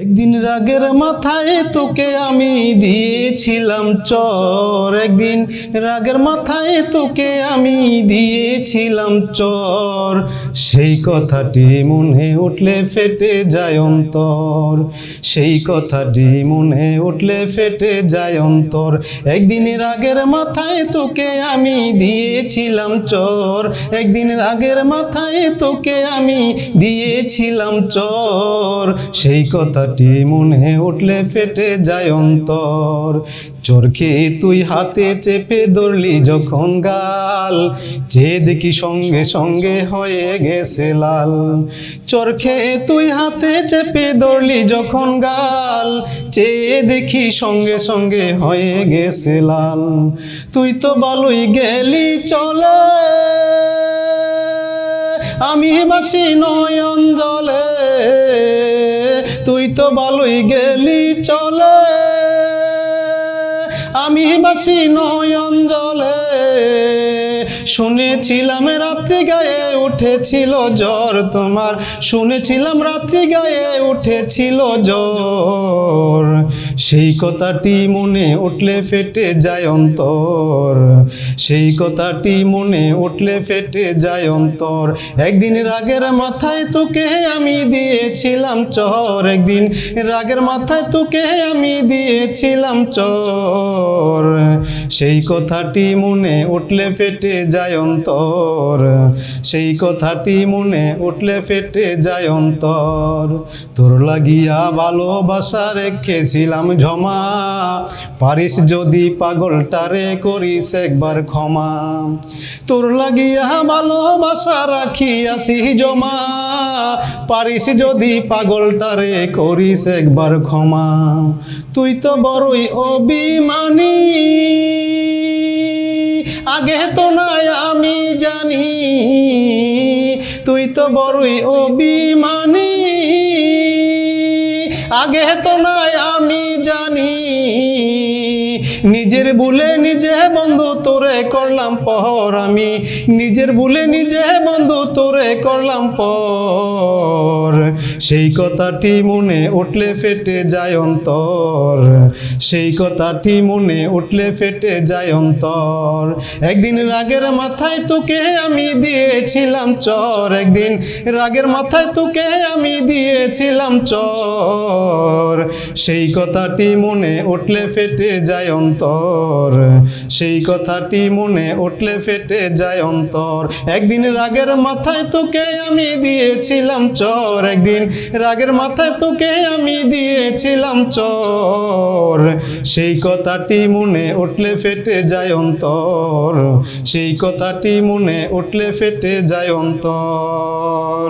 একদিন রাগের মাথায় তোকে আমি দিয়েছিলাম চর। একদিন রাগের মাথায় তোকে আমি দিয়েছিলাম চর। সেই কথাটি মনে উঠলে ফেটে যায় অন্তর। সেই কথাটি মনে উঠলে ফেটে যায় অন্তর। একদিন রাগের মাথায় তোকে আমি দিয়েছিলাম চর। একদিন রাগের মাথায় তোকে আমি দিয়েছিলাম চর। সেই কথাটি মনে উঠলে ফেটে যায় অন্তর। চরকে তুই হাতে চেপে ধরলি যখন গাল। যে দেখি সঙ্গে সঙ্গে হয়ে গেছে লাল। চরখে তুই হাতে চেপে ধরলি যখন গাল। চেয়ে দেখি সঙ্গে সঙ্গে হয়ে গেছে লাল। তুই তো ভালোই গেলি, চলে। আমি বাসি নয়ন জলে। তুই তো ভালোই গেলি চলে। আমি বাসি নয়ন জলে। শুনেছিলাম রাত্রি গায়ে উঠেছিল জ্বর তোমার, শুনেছিলাম রাত্রি গায়ে উঠেছিল জ্বর। সেই কথাটি মনে উঠলে ফেটে যায় অন্তর। সেই কথাটি মনে উঠলে ফেটে যায় অন্তর। একদিন রাগের মাথায় তোকে আমি দিয়েছিলাম চর। একদিন রাগের মাথায় তোকে আমি দিয়েছিলাম চর। সেই কথাটি মনে উঠলে ফেটে যায় অন্তর। সেই কথাটি মনে উঠলে ফেটে যায় অন্তর। তোর লাগিয়া ভালোবাসা রেখেছিলাম জমা। পারিস যদি পাগলটারে করিস একবার ক্ষমা। তোর লাগিয়া ভালোবাসা রাখিয়াছি জমা। পারিস যদি পাগলটারে করিস একবার ক্ষমা। তুই তো বড়ই অভিমানী। আগে তো নাই আমি জানি। তুই তো বড়ই অভিমানী। আগে তো নাই আমি জানি। নিজের ভুলে নিজে বন্ধু তোরে করলাম পর আমি। নিজের ভুলে নিজে বন্ধু তোরে করলাম পর। সেই কথাটি মনে উঠলে ফেটে যায় অন্তর। সেই কথাটি মনে উঠলে ফেটে যায় অন্তর। একদিন রাগের মাথায় তোকে আমি দিয়েছিলাম চর। একদিন রাগের মাথায় তোকে আমি দিয়েছিলাম চর। সেই কথাটি মনে উঠলে ফেটে যায় অন্তর। সেই কথাটি মনে উঠলে ফেটে যায় অন্তর। একদিন রাগের মাথায় তোকে আমি দিয়েছিলাম চর। একদিন রাগের মাথায় তোকে আমি দিয়েছিলাম চর। সেই কথাটি মনে উঠলে ফেটে যায় অন্তর। সেই কথাটি মনে উঠলে ফেটে যায় অন্তর।